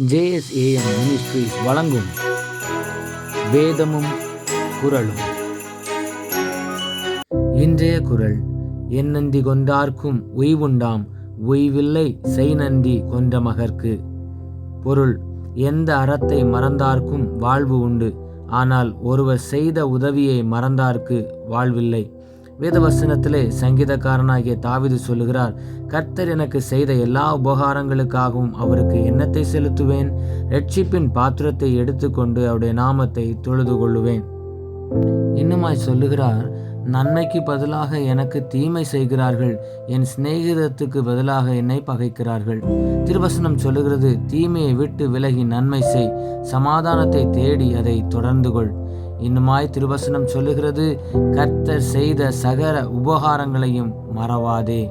JSAM ministries வழங்கும் வேதமும் குரலும் இன்றைய குரல் என்னந்தி கொண்டார்க்கும் உய்வுண்டாம் உய்வில்லை செய் நந்தி கொன்ற மகர்க்கு பொருள் எந்த அறத்தை மறந்தார்க்கும் வாழ்வு உண்டு ஆனால் ஒருவர் செய்த உதவியை மறந்தார்க்கு வாழ்வில்லை. வேதவசனத்திலே சங்கீதக்காரனாகிய தாவிது சொல்லுகிறார் கர்த்தர் எனக்கு செய்த எல்லா உபகாரங்களுக்காகவும் அவருக்கு எண்ணத்தை செலுத்துவேன்? ரட்சிப்பின் பாத்திரத்தை எடுத்துக்கொண்டு அவருடைய நாமத்தை தொழுது கொள்ளுவேன் இன்னுமாய் சொல்லுகிறார் நன்மைக்கு பதிலாக எனக்கு தீமை செய்கிறார்கள். என் சிநேகிதத்துக்கு பதிலாக என்னை பகைக்கிறார்கள். திருவசனம் சொல்லுகிறது தீமையை விட்டு விலகி நன்மை செய். சமாதானத்தை தேடி அதை தொடர்ந்து கொள். இன்னுமாய் திருவசனம் சொல்லுகிறது கர்த்தர் செய்த சகர உபகாரங்களையும் மறவாதே.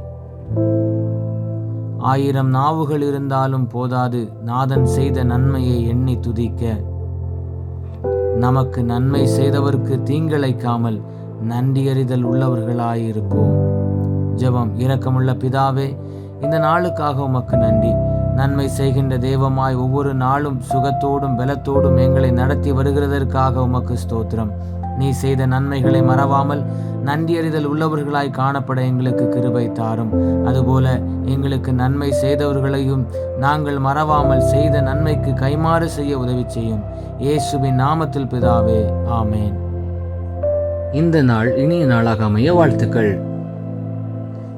ஆயிரம் நாவுகள் இருந்தாலும் போதாது நாதன் செய்த நன்மையை எண்ணி துதிக்க. நமக்கு நன்மை செய்தவருக்கு தீங்கிழைக்காமல் நன்றியறிதல் உள்ளவர்களாயிருப்போம். ஜெபம் இரக்கமுள்ள பிதாவே இந்த நாளுக்காக உமக்கு நன்றி. நன்மை செய்கின்ற தெய்வமாய் ஒவ்வொரு நாளும் சுகத்தோடும் பலத்தோடும் எங்களை நடத்தி வருகிறதற்காக உமக்கு ஸ்தோத்திரம். நீ செய்த நன்மைகளை மறவாமல் நன்றியறிதல் உள்ளவர்களாய் காணப்பட எங்களுக்கு கிருபை தாரும். அதுபோல எங்களுக்கு நன்மை செய்தவர்களையும் நாங்கள் மறவாமல் செய்த நன்மைக்கு கைமாறு செய்ய உதவி செய்யும். இயேசுவின் நாமத்தில் பிதாவே ஆமேன். இந்த நாள் இனிய நாளாக அமைய வாழ்த்துக்கள்.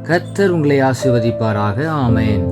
கர்த்தர் உங்களை ஆசிர்வதிப்பாராக ஆமேன்.